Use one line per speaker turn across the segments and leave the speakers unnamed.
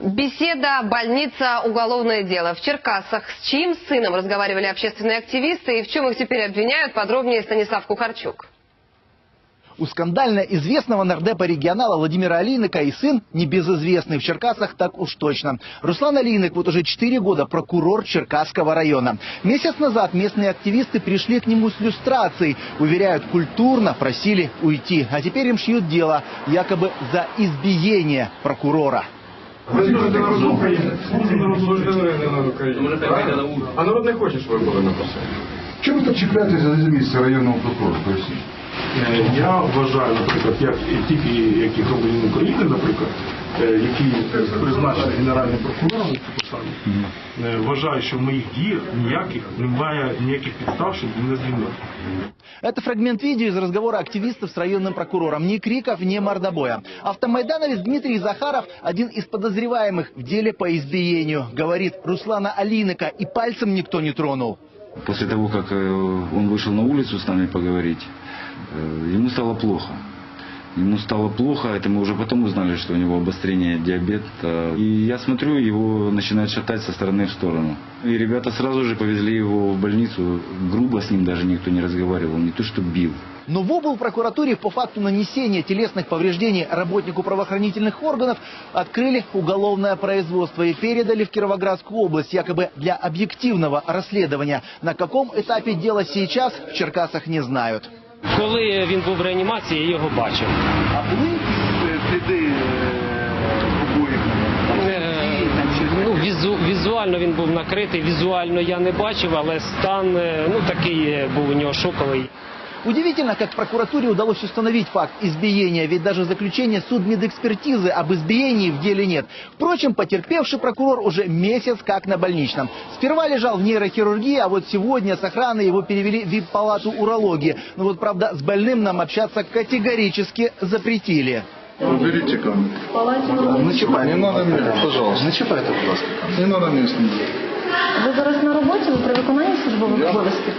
Беседа, больница, уголовное дело. В Черкасах с чьим сыном разговаривали общественные активисты и в чем их теперь обвиняют, подробнее Станислав Кухарчук.
У скандально известного нардепа регионала Владимира Алиныка и сын небезызвестный в Черкасах так уж точно. Руслан Алинык вот уже 4 года прокурор Черкасского района. Месяц назад местные активисты пришли к нему с люстрацией. Уверяют, культурно просили уйти. А теперь им шьют дело якобы за избиение прокурора.
Служити на України. Служити народу України. Правильно? А народ не хоче, щоб ви були на посаді.
Чому так чіплятися за місце районного прокурора? Поясніть.
Е, Я вважаю, наприклад, як і тільки як і громадянин України, наприклад, е, який призначений генеральним прокурором на цю посаду, е, вважаю, що в моїх діях ніяких немає ніяких підстав, щоб мене звільнити.
Это фрагмент видео из разговора активистов с районным прокурором. Ни криков, ни мордобоя. Автомайдановец Дмитрий Захаров – один из подозреваемых в деле по избиению. Говорит, Руслана Алиныка и пальцем никто не тронул.
После того, как э, он вышел на улицу с нами поговорить, э, ему стало плохо. Ему стало плохо, это мы уже потом узнали, что у него обострение диабета. И я смотрю, его начинает шатать со стороны в сторону. И ребята сразу же повезли его в больницу. Грубо с ним даже никто не разговаривал, не то что бил.
Но в обл. прокуратуре по факту нанесения телесных повреждений работнику правоохранительных органов открыли уголовное производство и передали в Кировоградскую область якобы для объективного расследования. На каком этапе дело сейчас в Черкасах не знают.
Коли він був в реанімації, я його бачив.
А були сліди обоїх?
Е, Ну, візу, візуально він був накритий, візуально я не бачив, але стан е, ну, такий е, був у нього шоковий.
Удивительно, как прокуратуре удалось установить факт избиения, ведь даже заключения судмедэкспертизы об избиении в деле нет. Впрочем, потерпевший прокурор уже месяц как на больничном. Сперва лежал в нейрохирургии, а вот сегодня с охраны его перевели в вип-палату урологии. Но вот, правда, с больным нам общаться категорически запретили.
Уберите камеру. Не чіпай, не надо мене, пожалуйста. Не чіпайте, будь ласка. Не надо мене знімати.
Ви зараз на роботі, ви при виконанні службових обов'язків?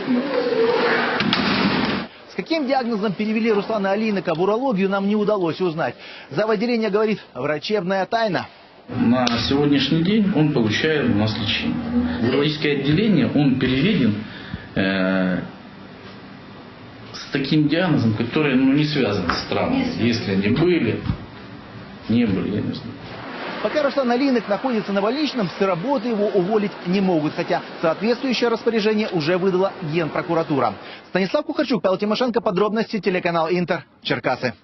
Каким диагнозом перевели Руслана Алиныка в урологию, нам не удалось узнать. Зав. отделение говорит, врачебная тайна.
На сегодняшний день он получает у нас лечение. В урологическое отделение он переведен э, с таким диагнозом, который ну, не связан с травмой. Если они были, не были, я не знаю.
Пока Руслан Алиных находится на больничном, с работы его уволить не могут, хотя соответствующее распоряжение уже выдала Генпрокуратура. Станислав Кухарчук, Павел Тимошенко, подробности, телеканал Интер, Черкасы.